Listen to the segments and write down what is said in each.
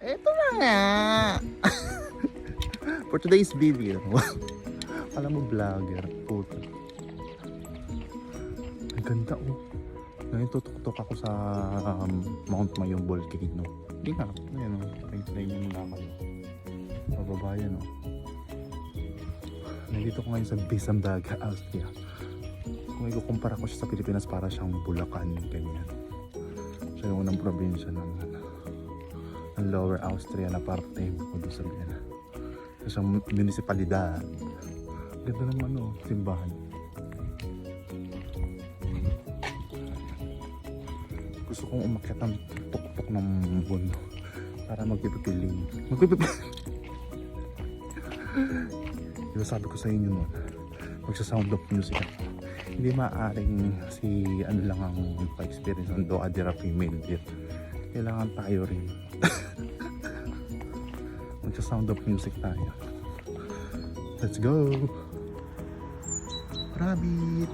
Ito na nga. For today's video. Alam mo, vlogger. Puto. Ang ganda oh. Ngayon tutok-tok ako sa um, Mount Mayong Volcano. Hindi nga. Ayan oh. Nyo muna kayo. Pababa yan oh. Nandito ko ngayon sa Bisambaga, Austria. Kung ikukumpara ko siya sa Pilipinas, para siyang Bulacan, ganyan. Siya yung unang probinsya ng, ng Lower Austria na parte, sabihin. Siya siyang munisipalidad. Ganda naman ano, simbahan. Gusto kong umakyat ang tuktok ng bundo para magpipipiling. Magpipipiling. Diba sabi ko sa inyo nun, magsa-sound of music ako. Hindi maaaring si ano lang ang pa-experience ng Doa Dira female dip. Kailangan tayo rin. magsa-sound of music tayo. Let's go! Rabbit!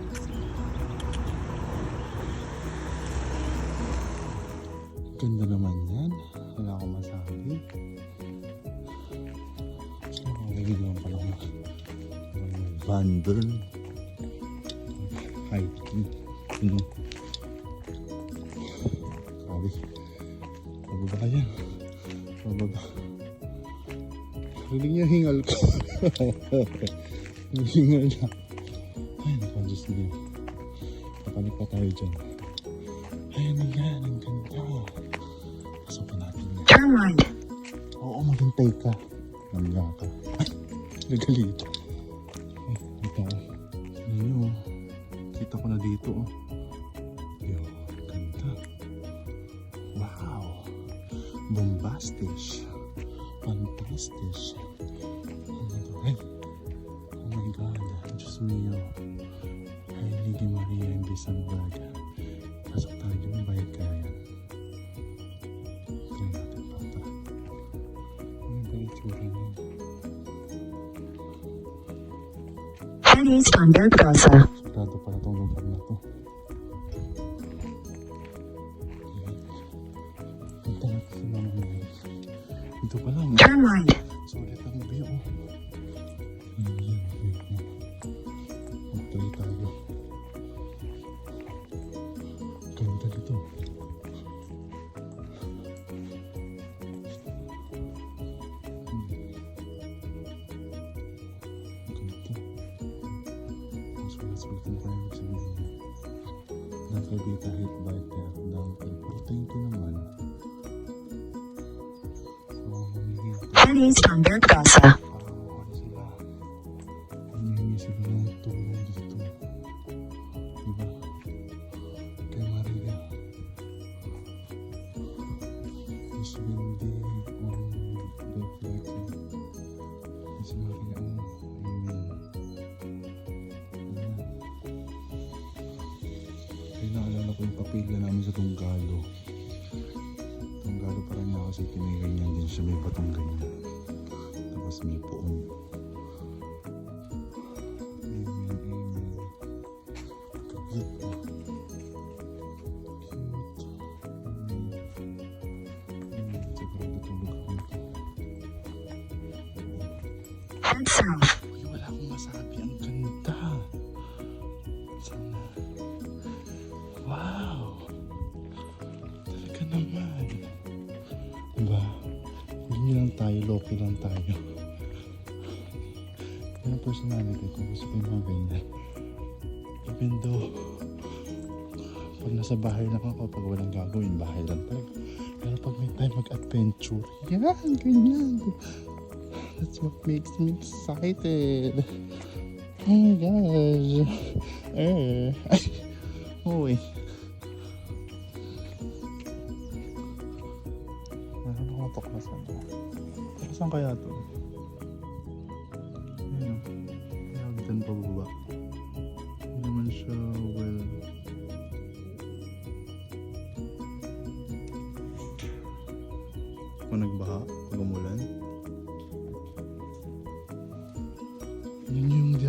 Ganda naman yan. Wala akong masabi. Nakakagigil pa lang Vandal. Hiking. Ano? Sabi. Pababa ka yan. Pababa. Rinig niya hingal ko. Hingal na. Ay, naku, Diyos ko. Kapanik pa tayo dyan. Ay, ano yan? Ang ganda. Pasukin natin yan. Turn right. Oo, maghintay ka. Namiya ka. Ay, nagalit. Ay, dito ako. Ayun oh. Kita ko na dito oh. Ano to? Ay. Oh my God. Diyos mio. Ay, Lady Maria in Bisambaga. Pasok tayo dyan. Bayad kaya yan. Tingnan natin pa ito. Ano ba yung tsura niya? East on Berggasse. Sigurado pala itong right. Sulit ang oh. Ayan. Magtuloy tayo. Ganda dito. Hmm. Masulitin tayo. Nakabita hit downhill. Pero thank Ayan. Kaya naalala ko yung kapilya namin sa Tunggalo. Tunggalo parang nga kasi may ganyan din siya. May batong ganyan. Uy, wala akong masabi. Ang ganda. Sana. Wow. Talaga naman. Diba? Hindi lang tayo, loki lang tayo. Yan ang personality ko. Gusto ko yung mga ganyan. Even though, pag nasa bahay lang ako, pag walang gagawin, bahay lang talaga. Pero pag may time mag-adventure, yan, ganyan. That's what makes me excited. Oh my gosh. Eh. Uy. Meron akong tuklasan. Tuklasan kaya to? Ayun. Kaya dyan pa baba. Hindi naman siya well. Kung nagbaha, pag umulan.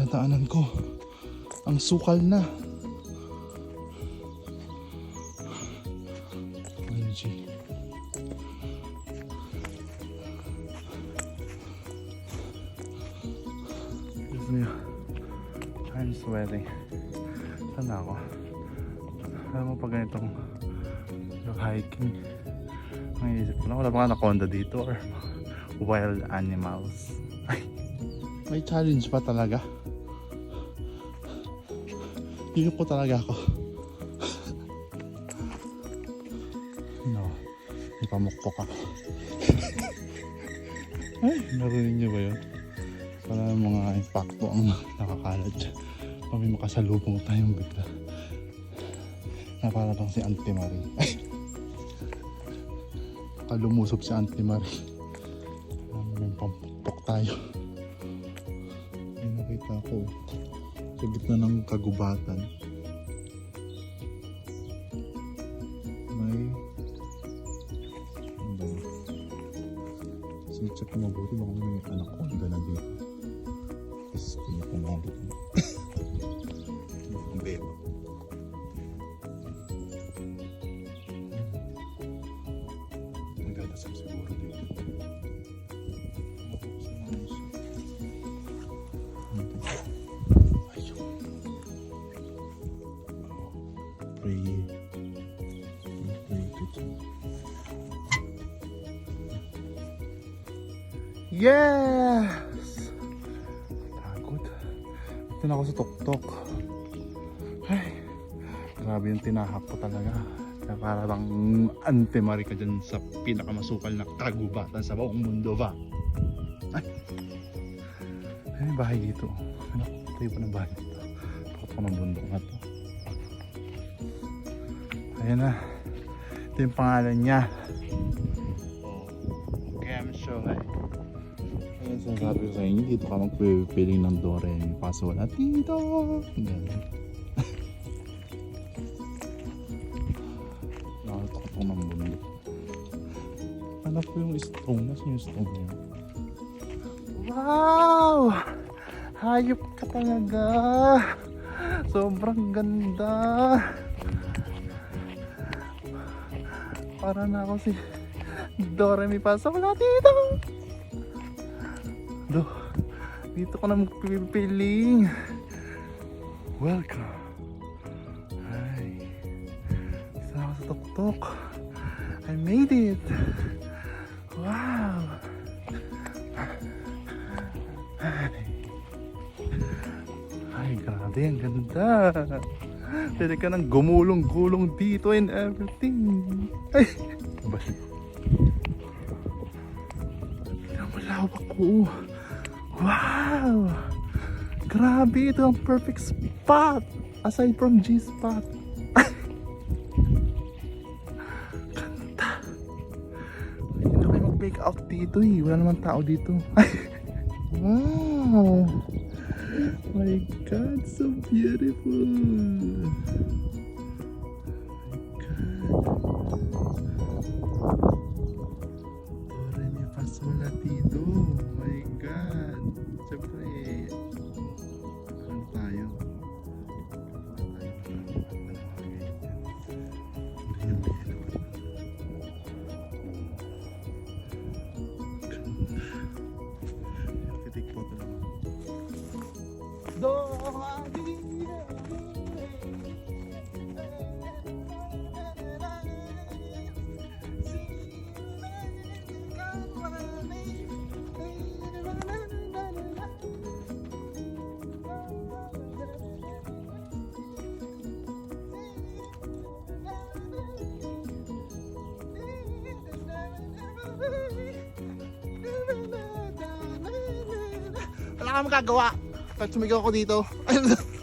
dinadaanan ko. Ang sukal na. OMG. I'm sweating. Tanda ako. Alam mo pag ganitong hiking, nangiisip ko lang, wala mga anaconda dito or wild animals. Ay, may challenge pa talaga. Hindi ko talaga ako. no, ipamukpok ako. Ay, narinig niyo ba yun? Para mga impacto ang nakakalat dyan. Pag may makasalubong tayong bigla. Na para bang si Auntie Marie. Ay! Kalumusob si Auntie Marie. Ah, May pampukpok tayo. May nakita ko. Sa gitna ng kagubatan. May... Ano ba yun? Sinecheck ko mabuti baka may anaconda na dito. Tapos pinapumali ko. Yes! Pagod. Ito na ako sa tuktok. Ay, grabe yung tinahak ko talaga. Kaya para bang antemari ka dyan sa pinakamasukal na kagubatan sa buong mundo ba? Ay, ay bahay dito. Ano, tayo pa ng bahay dito. Pakot ko ng bundok na to. Ayan na. Ito yung pangalan niya. Ayun sinasabi ko sa inyo, dito ka magpipiling ng Dore mi fa sol la ti do. Ganun. Nakatakot ng bundok. Hanap ko yung stone. Nasaan yung stone niya? Wow! Hayop ka talaga! Sobrang ganda! Para na ako si Dore mi fa sol la ti do. Dito ko na magpipiling. Welcome. Hi. Isa ako sa tuktok. I made it. Wow. Ay. Ay, grabe. Ang ganda. Pwede ka nang gumulong-gulong dito and everything. Ay. Ano ba siya? Tingnan mo lawak ko. Wow! Grabe, ito ang perfect spot! Aside from G-spot. Ganda! Hindi na kayo mag-make out dito eh. Wala naman tao dito. wow! My God, so beautiful! Dore mi fa sol la Wala kang magagawa. Kahit sumigaw ko dito.